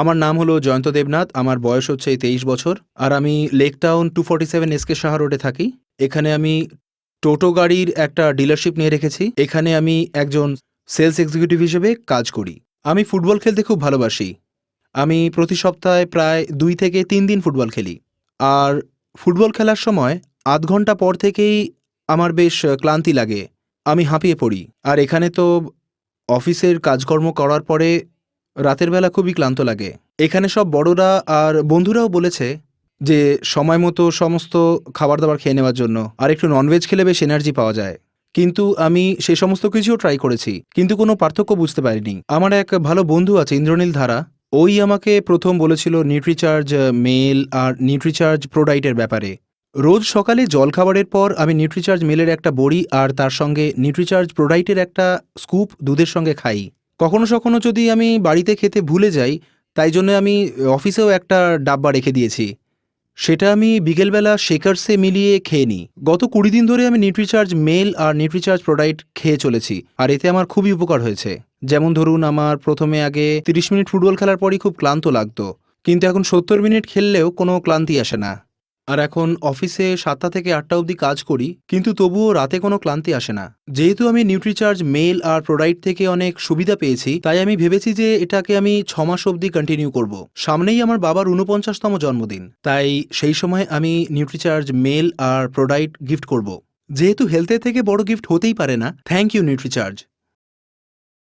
আমার নাম হলো জয়ন্ত দেবনাথ, আমার বয়স হচ্ছে তেইশ বছর, আর আমি lake town two forty seven SK Saha রোডে থাকি। এখানে আমি টোটো গাড়ির একটা ডিলারশিপ নিয়ে রেখেছি। এখানে আমি একজন সেলস এক্সিকিউটিভ হিসেবে কাজ করি। আমি ফুটবল খেলতে খুব ভালোবাসি। আমি প্রতি সপ্তাহে প্রায় দুই থেকে তিন দিন ফুটবল খেলি। আর ফুটবল খেলার সময় আধ ঘণ্টা পর থেকেই আমার বেশ ক্লান্তি লাগে। আমি হাঁপিয়ে পড়ি। আর এখানে তো অফিসের কাজকর্ম করার পরে রাতের বেলা খুবই ক্লান্ত লাগে। এখানে সব বড়রা আর বন্ধুরাও বলেছে যে, সময় মতো সমস্ত খাবার দাবার খেয়ে নেওয়ার জন্য আর একটু ননভেজ খেলে বেশ এনার্জি পাওয়া যায়। কিন্তু আমি সেই সমস্ত কিছুও ট্রাই করেছি, কিন্তু কোনো পার্থক্য বুঝতে পারিনি। আমার এক ভালো বন্ধু আছে, ইন্দ্রনীল ধারা। ওই আমাকে প্রথম বলেছিল নিউট্রিচার্জ মেল আর নিউট্রিচার্জ প্রোডাইটের ব্যাপারে। রোজ সকালে জলখাবারের পর আমি নিউট্রিচার্জ মেলের একটা বড়ি আর তার সঙ্গে নিউট্রিচার্জ প্রোডাইটের একটা স্কুপ দুধের সঙ্গে খাই। কখনো সখনো যদি আমি বাড়িতে খেতে ভুলে যাই, তাই জন্য আমি অফিসেও একটা ডাব্বা রেখে দিয়েছি। সেটা আমি বিকেলবেলা শেকার্সে মিলিয়ে খেয়ে নিই। গত কুড়ি দিন ধরে আমি নিউট্রিচার্জ মেল আর নিউট্রিচার্জ প্রোডাইট খেয়ে চলেছি, আর এতে আমার খুবই উপকার হয়েছে। যেমন ধরুন, আমার প্রথমে আগে তিরিশ মিনিট ফুটবল খেলার পরই খুব ক্লান্ত লাগতো, কিন্তু এখন সত্তর মিনিট খেললেও কোনো ক্লান্তি আসে না। আর এখন অফিসে সাতটা থেকে আটটা অবধি কাজ করি, কিন্তু তবুও রাতে কোনো ক্লান্তি আসে না। যেহেতু আমি নিউট্রিচার্জ মেল আর প্রোডাইট থেকে অনেক সুবিধা পেয়েছি, তাই আমি ভেবেছি যে এটাকে আমি ছমাস অবধি কন্টিনিউ করব। সামনেই আমার বাবার উনপঞ্চাশতম জন্মদিন, তাই সেই সময় আমি নিউট্রিচার্জ মেল আর প্রোডাইট গিফট করব। যেহেতু হেলথের থেকে বড় গিফট হতেই পারে না থ্যাংক ইউ নিউট্রিচার্জ